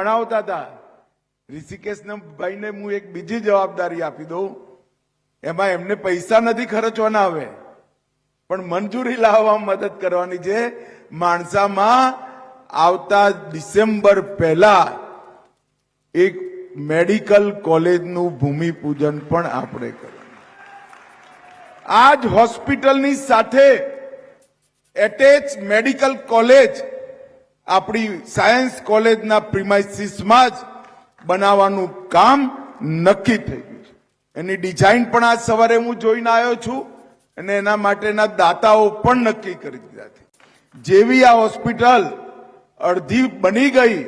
ભણાવતા હતા. ઋષિકેશના ભાઈને હું એક બીજી જવાબદારી આપી દઉં. એમાં એમને પૈસા નથી ખર્ચવાના હવે. પણ મંજૂરી લાવવામાં મદદ કરવાની છે. માણસામાં આવતા ડિસેમ્બર પહેલા એક મેડિકલ કોલેજનું ભૂમિપૂજન પણ આપણે કરવાનું. આ જ હોસ્પિટલની સાથે એટેચ મેડિકલ કોલેજ આપણી સાયન્સ કોલેજના પ્રિમાઇસીસમાં જ બનાવવાનું કામ નક્કી થઈ ગયું છે. એની ડિઝાઇન પણ આજ સવારે હું જોઈને આવ્યો છું અને એના માટેના દાતાઓ પણ નક્કી કરી દીધા છે. જેવી આ હોસ્પિટલ અડધી બની ગઈ,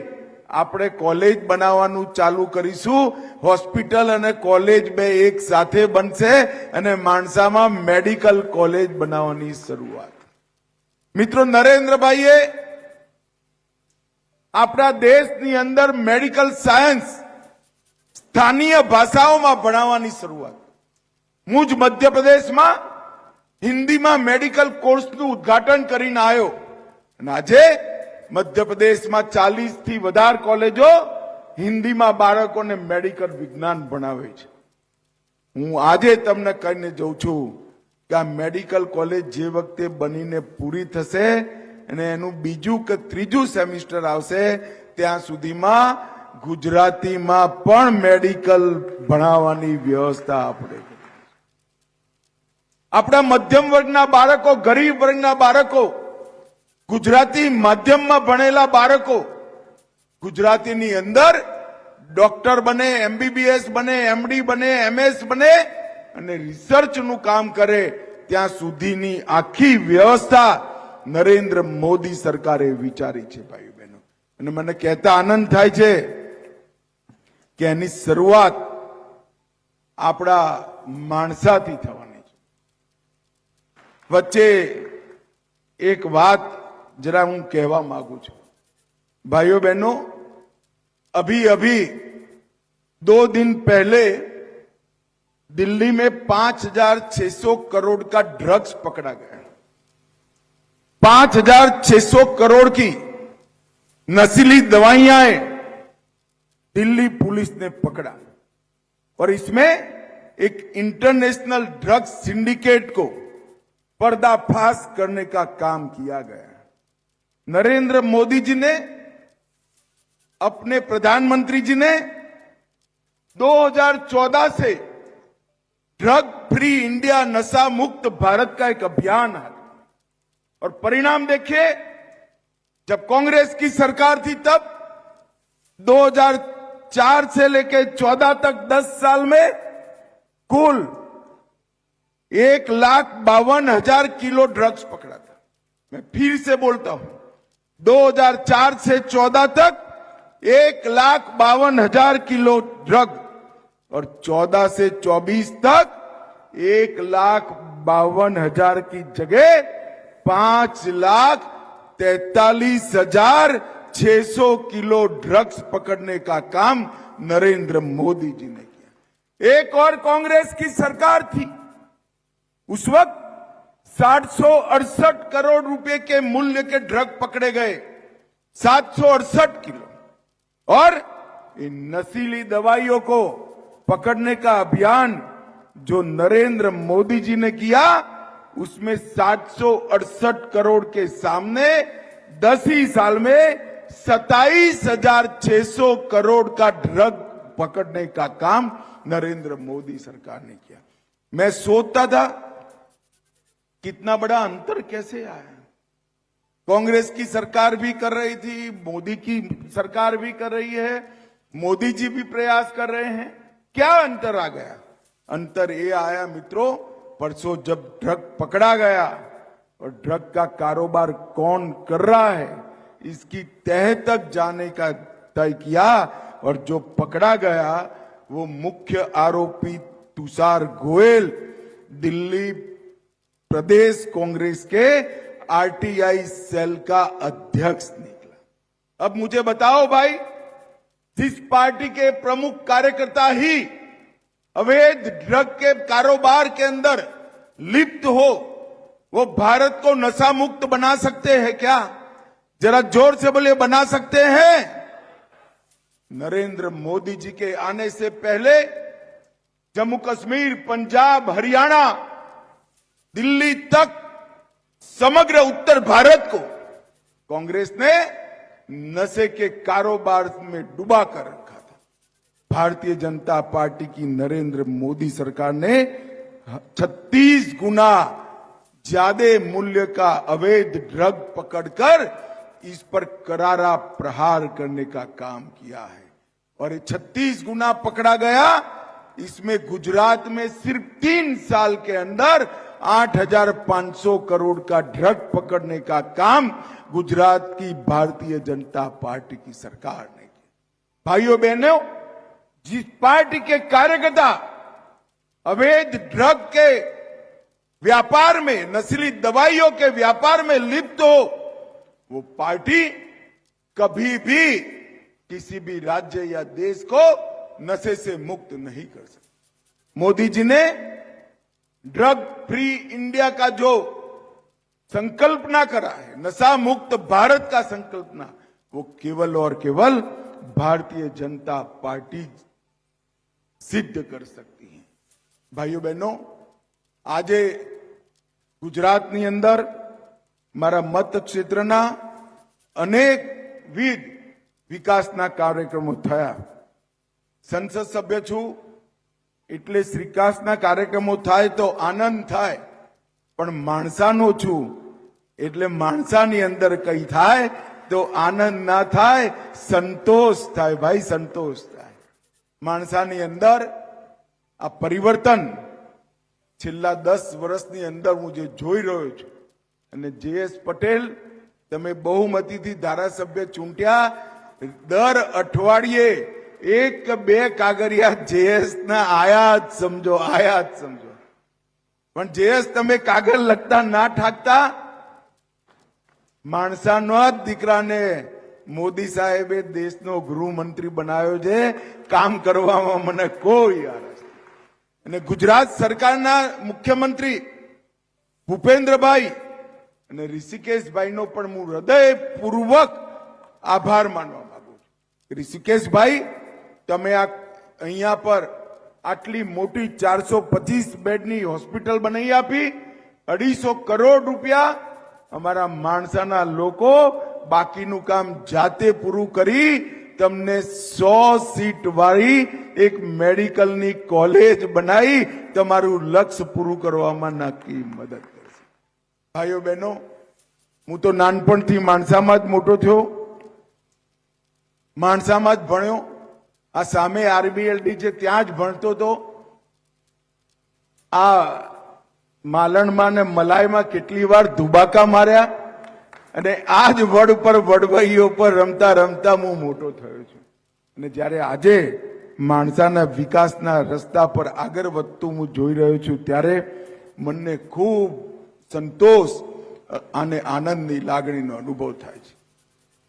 આપણે કોલેજ બનાવવાનું ચાલુ કરીશું. હોસ્પિટલ અને કોલેજ બે એક સાથે બનશે અને માણસામાં મેડિકલ કોલેજ બનાવવાની શરૂઆત. મિત્રો, નરેન્દ્રભાઈએ આપણા દેશની અંદર મેડિકલ સાયન્સ સ્થાનીય ભાષાઓમાં ભણાવવાની શરૂઆત. હું જ મધ્યપ્રદેશમાં હિન્દીમાં મેડિકલ કોર્સનું ઉદ્ઘાટન કરીને આવ્યો. અને આજે મધ્યપ્રદેશમાં ચાલીસથી વધારે કોલેજો હિન્દીમાં બાળકોને મેડિકલ વિજ્ઞાન ભણાવે છે. હું આજે તમને કહીને જઉં છું કે આ મેડિકલ કોલેજ જે વખતે બનીને પૂરી થશે અને એનું બીજું કે ત્રીજું સેમિસ્ટર આવશે, ત્યાં સુધીમાં ગુજરાતીમાં પણ મેડિકલ ભણાવવાની વ્યવસ્થા આપણે. આપણા મધ્યમ વર્ગના બાળકો, ગરીબ વર્ગના બાળકો, ગુજરાતી માધ્યમમાં ભણેલા બાળકો, ગુજરાતીની અંદર ડોક્ટર બને, એમબીબીએસ બને, એમડી બને, એમએસ બને અને રિસર્ચનું કામ કરે, ત્યાં સુધીની આખી વ્યવસ્થા નરેન્દ્ર મોદી સરકારે વિચારી છે ભાઈ બહેનો અને મને કહેતા આનંદ થાય છે કે એની શરૂઆત આપણા માણસાથી થવાની છે વચ્ચે એક વાત जरा હું કહેવા માંગુ છું भाइयों बहनों अभी अभी दो दिन पहले दिल्ली में पांच हजार छह सौ करोड़ का ड्रग्स पकड़ा गया पाँच हज़ार छह सौ करोड़ की नशीली दवाइयाँ दिल्ली पुलिस ने पकड़ा। और इसमें एक इंटरनेशनल ड्रग्स सिंडिकेट को पर्दाफाश करने का काम किया गया। नरेंद्र मोदी जी ने, अपने प्रधानमंत्री जी ने 2014 से ड्रग फ्री इंडिया नशा मुक्त भारत का एक अभियान है और परिणाम देखिए, जब कांग्रेस की सरकार थी तब 2004 से लेकर 14 तक 10 साल में कुल एक लाख बावन हज़ार किलो ड्रग्स पकड़ा था। मैं फिर से बोलता हूँ 2004 से 14 तक एक लाख बावन हज़ार किलो ड्रग और 14 से 24 तक एक लाख बावन हज़ार की जगह पाँच लाख तैतालीस हज़ार छह सौ किलो ड्रग्स पकड़ने का काम नरेंद्र मोदी जी ने किया। एक और कांग्रेस की सरकार थी। उस वक्त सात सौ अड़सठ करोड़ रुपए के मूल्य के ड्रग पकड़े गए। सात सौ अड़सठ किलो। और इन नशीली दवाइयों को पकड़ने का अभियान जो नरेंद्र मोदी जी ने किया उसमें सात सौ अड़सठ करोड़ के सामने दस ही साल में सताईस हज़ार छह सौ करोड़ का ड्रग पकड़ने का काम नरेंद्र मोदी सरकार ने किया। मैं सोचता था, कितना बड़ा अंतर कैसे आया? कांग्रेस की सरकार भी कर रही थी, मोदी की सरकार भी कर रही है, मोदी जी भी प्रयास कर रहे हैं। क्या अंतर आ गया? अंतर ये आया, मित्रों परसों जब ड्रग पकड़ा गया और ड्रग का कारोबार कौन कर रहा है, इसकी तह तक जाने का तय किया और जो पकड़ा गया, वो मुख्य आरोपी तुषार गोयल, दिल्ली प्रदेश कांग्रेस के आरटीआई सेल का अध्यक्ष निकला। अब मुझे बताओ भाई, जिस पार्टी के प्रमुख कार्यकर्ता ही अवैध ड्रग के कारोबार के अंदर लिप्त हो, वो भारत को नशा मुक्त बना सकते हैं क्या? जरा ज़ोर से बोले बना सकते हैं? नरेंद्र मोदी जी के आने से पहले जम्मू कश्मीर, पंजाब, हरियाणा, दिल्ली तक समग्र उत्तर भारत को कांग्रेस ने नशे के कारोबार में डुबा कर रखा था भारतीय जनता पार्टी की नरेंद्र मोदी सरकार ने 36 गुना ज़्यादा मूल्य का अवैध ड्रग पकड़कर इस पर करारा प्रहार करने का काम किया है। और ये 36 गुना पकड़ा गया। इसमें गुजरात में सिर्फ़ तीन साल के अंदर 8,500 करोड़ का ड्रग पकड़ने का काम गुजरात की भारतीय जनता पार्टी की सरकार ने किया। भाइयों बहनों जिस पार्टी के कार्यकर्ता अवैध ड्रग के व्यापार में नस्ली दवाइयों के व्यापार में लिप्त हो, वो पार्टी कभी भी किसी भी राज्य या देश को नशे से मुक्त नहीं कर सकती। मोदी जी ने ड्रग फ्री इंडिया का जो संकल्पना करा है, नशा मुक्त भारत का संकल्पना, वो केवल और केवल भारतीय जनता पार्टी સિદ્ધ કરી શકતી હૈ. ભાઈઓ બહેનો, આજે ગુજરાતની અંદર મારા મત ક્ષેત્રના અનેકવિધ વિકાસના કાર્યક્રમો થયા. સંસદ સભ્ય છું, એટલે વિકાસના કાર્યક્રમો થાય તો આનંદ થાય, પણ માણસાનો છું, એટલે માણસાની અંદર કઈ થાય તો આનંદ ના થાય, સંતોષ થાય, ભાઈ સંતોષ થાય. માણસાની અંદર આ પરિવર્તન છેલ્લા દસ વર્ષની અંદર હું જે જોઈ રહ્યો છું, અને જેએસ પટેલ તમે બહુમતીથી ધારાસભ્ય ચૂંટ્યા, દર અઠવાડિયે એક બે કાગરિયા જેએસ ના જ સમજો આયા જ સમજો. પણ જેએસ તમે કાગળ લખતા ના ઠાકતા? માણસાનો જ દીકરાને મોદી સાહેબે દેશનો ગૃહમંત્રી બનાવ્યો છે. કામ કરવામાં મને કોઈ આરસ. અને ગુજરાત સરકારના મુખ્યમંત્રી ભૂપેન્દ્રભાઈ અને ઋષિકેશભાઈનો પણ હું હૃદયપૂર્વક આભાર માનવા માંગુ છું. ઋષિકેશભાઈ, તમે આ અહીંયા પર આટલી મોટી ચારસો પચીસ બેડની હોસ્પિટલ બનાવી આપી. અઢીસો કરોડ રૂપિયા અમારા માણસાના લોકો બાકીનું કામ જાતે પૂરું કરી તમને સો સીટ વાળી એક મેડિકલની કોલેજ બનાવી તમારું લક્ષ્ય પૂરું કરવામાં નક્કી મદદ કરશે. ભાઈઓ બહેનો, હું તો નાનપણથી માણસામાં જ મોટો થયો. માણસામાં જ ભણ્યો. આ સામે આરબીએલડી છે, ત્યાં જ ભણતો હતો. આ માલણમાં ને મલાઈમાં કેટલી વાર ધુબાકા માર્યા. અને આ જ વડ પર વડવાઈઓ પર રમતા રમતા હું મોટો થયો છું. અને જ્યારે આજે માણસાના વિકાસના રસ્તા પર આગળ વધતું હું જોઈ રહ્યો છું, ત્યારે મનને ખૂબ સંતોષ અને આનંદની લાગણીનો અનુભવ થાય છે.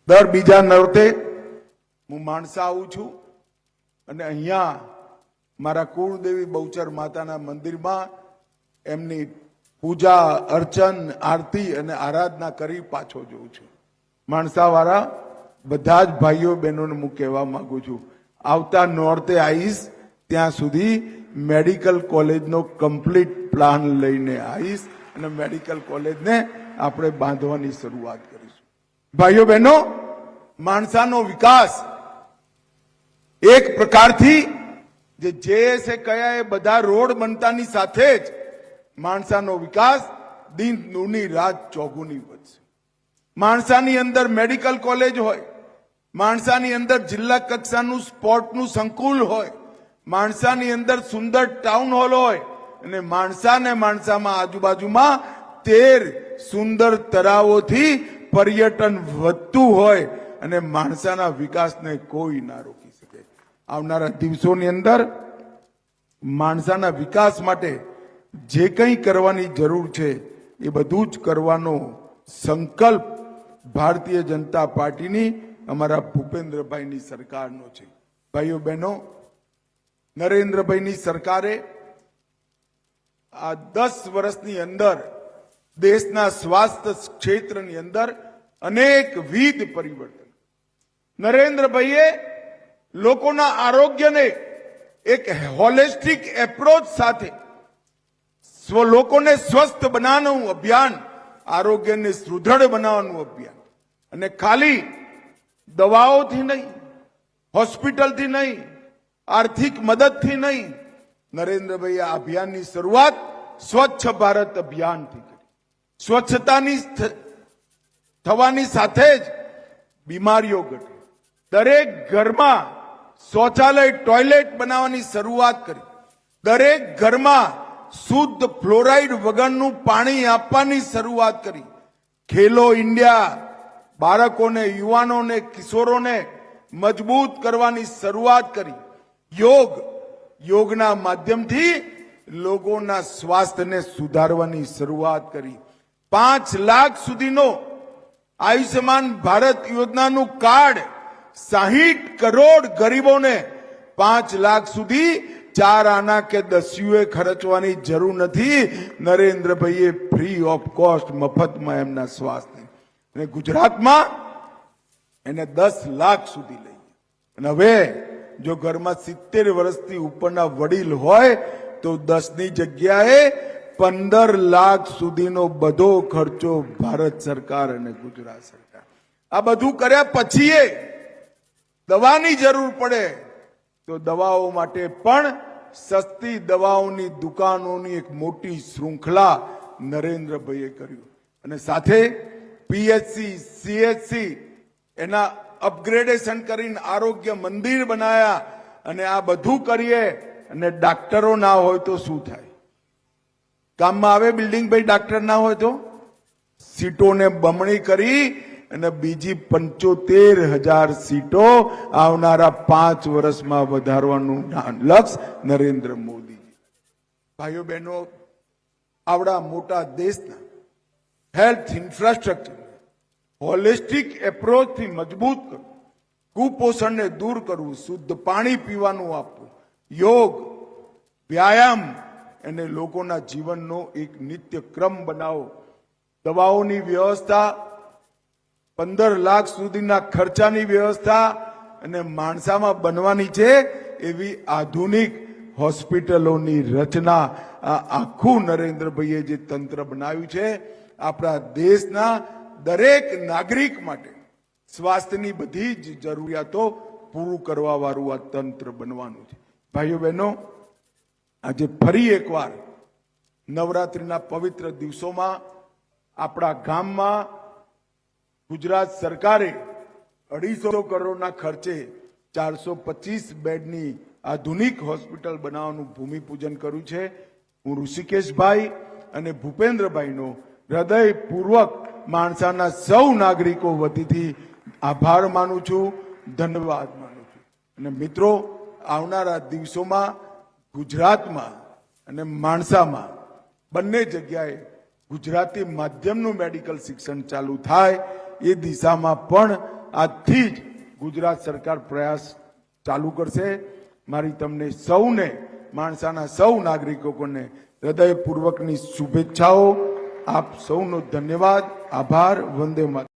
દર બીજા નર્તે હું માણસા આવું છું અને અહીંયા મારા કુળદેવી બહુચર માતાના મંદિરમાં એમની પૂજા, અર્ચન, આરતી અને આરાધના કરી પાછો જઉં છું. માણસાવાળા, બધા જ ભાઈઓ બહેનોને હું કહેવા માંગુ છું, આવતા નોર્તે આવીશ ત્યાં સુધી મેડિકલ કોલેજનો કમ્પ્લીટ પ્લાન લઈને આવીશ અને મેડિકલ કોલેજને આપણે બાંધવાની શરૂઆત કરીશું. ભાઈઓ બહેનો, માણસાનો વિકાસ એક પ્રકારથી જે જેએસએ કયા એ બધા રોડ બનતાની સાથે જ માણસાનો વિકાસ દિન દૂની રાત ચોગુની વધશે. માણસાની અંદર મેડિકલ કોલેજ હોય, માણસાની અંદર જિલ્લા કક્ષાનું સ્પોર્ટનું સંકુલ હોય, માણસાની અંદર સુંદર ટાઉન હોલ હોય, અને માણસાને માણસામાં આજુબાજુમાં તેર સુંદર તળાવોથી પર્યટન વધતું હોય, અને માણસાના વિકાસને કોઈ ના રોકી શકે. આવનારા દિવસોની અંદર માણસાના વિકાસ માટે જે કંઈ કરવાની જરૂર છે, એ બધું જ કરવાનો સંકલ્પ ભારતીય જનતા પાર્ટીની અમારા ભૂપેન્દ્રભાઈની સરકારનો છે. ભાઈઓ બહેનો, નરેન્દ્રભાઈની સરકારે આ દસ વર્ષની અંદર દેશના સ્વાસ્થ્ય ક્ષેત્રની અંદર અનેક વિધ પરિવર્તન. નરેન્દ્રભાઈએ લોકોના આરોગ્યને એક હોલિસ્ટિક એપ્રોચ સાથે સ્વ લોકોને સ્વસ્થ બનાવવાનું અભિયાન, આરોગ્યને સુદૃઢ બનાવવાનું અભિયાન. અને ખાલી દવાઓથી નહીં, હોસ્પિટલથી નહીં, આર્થિક મદદથી નહીં નરેન્દ્રભાઈ આ અભિયાનની શરૂઆત સ્વચ્છ ભારત અભિયાનથી કરી. સ્વચ્છતાની થવાની સાથે જ બીમારીઓ ઘટે. દરેક ઘરમાં શૌચાલય, ટોયલેટ બનાવવાની શરૂઆત કરી. દરેક ઘરમાં શુદ્ધ ફ્લોરાઇડ વગરનું પાણી આપવાની શરૂઆત કરી. ખેલો ઇન્ડિયા બાળકોને, યુવાનોને, કિશોરોને મજબૂત કરવાની શરૂઆત કરી. યોગ, યોગના માધ્યમથી લોકોના સ્વાસ્થ્યને સુધારવાની શરૂઆત કરી. પાંચ લાખ સુધીનો આયુષ્યમાન ભારત યોજનાનું કાર્ડ સાહીઠ કરોડ ગરીબોને પાંચ લાખ સુધી ચાર આના કે દસ્યુએ ખર્ચવાની જરૂર નથી. નરેન્દ્રભાઈએ ફ્રી ઓફ કોસ્ટ મફતમાં એમના સ્વાસ્થ્ય અને ગુજરાતમાં એને દસ લાખ સુધી લઈ અને હવે જો ઘરમાં સિત્તેર વર્ષથી ઉપરના વડીલ હોય, તો દસની જગ્યાએ પંદર લાખ સુધીનો બધો ખર્ચો ભારત સરકાર અને ગુજરાત સરકાર. આ બધું કર્યા પછી દવાની જરૂર પડે. તો દવાઓ માટે પણ સસ્તી દવાઓની દુકાનોની એક મોટી શૃંખલા નરેન્દ્રભાઈએ કર્યું. અને સાથે પીએચસી, સીએચસી એના અપગ્રેડેશન કરીને આરોગ્ય મંદિર બનાયા અને આ બધું કરીએ અને ડાક્ટરો ના હોય તો શું થાય? કામમાં આવે બિલ્ડિંગ, ભાઈ ડાક્ટર ના હોય તો? સીટોને બમણી કરી અને બીજી પંચોતેર હજાર સીટો આવનારા પાંચ વર્ષમાં વધારવાનું લક્ષ નરેન્દ્ર મોદી. ભાઈઓ બહેનો, આવડા મોટા દેશના હેલ્થ ઇન્ફ્રાસ્ટ્રક્ચર હોલિસ્ટિક એપ્રોચથી મજબૂત કરવું, કુપોષણને દૂર કરવું, શુદ્ધ પાણી પીવાનું આપવું, યોગ, વ્યાયામ અને લોકોના જીવનનો એક નિત્ય ક્રમ બનાવો, દવાઓની વ્યવસ્થા પંદર લાખ સુધીના ખર્ચાની વ્યવસ્થા અને માણસામાં બનવાની છે એવી આધુનિક હોસ્પિટલોની રચના આખું નરેન્દ્રભાઈએ જે તંત્ર બનાવ્યું છે આપણા દેશના દરેક નાગરિક માટે સ્વાસ્થ્યની બધી જ જરૂરિયાતો પૂરું કરવા વાળું આ તંત્ર બનવાનું છે. ભાઈઓ બહેનો, આજે ફરી એકવાર નવરાત્રિના પવિત્ર દિવસોમાં આપણા ગામમાં ગુજરાત સરકારે અઢીસો કરોડના ખર્ચે ચારસો પચીસ બેડની આધુનિક હોસ્પિટલ બનાવવાનું ભૂમિપૂજન કર્યું છે. હું ઋષિકેશભાઈ અને ભૂપેન્દ્રભાઈનો હૃદયપૂર્વક માણસાના સૌ નાગરિકો વતીથી આભાર માનું છું, ધન્યવાદ માનું છું. અને મિત્રો, આવનારા દિવસોમાં ગુજરાતમાં અને માણસામાં બંને જગ્યાએ ગુજરાતી માધ્યમનું મેડિકલ શિક્ષણ ચાલુ થાય. એ દિશામાં પણ આજથી જ ગુજરાત સરકાર પ્રયાસ ચાલુ કરશે. મારી તમને સૌને, માણસાના સૌ નાગરિકોને હૃદયપૂર્વકની શુભેચ્છાઓ. આપ સૌનો ધન્યવાદ, આભાર, વંદે માતરમ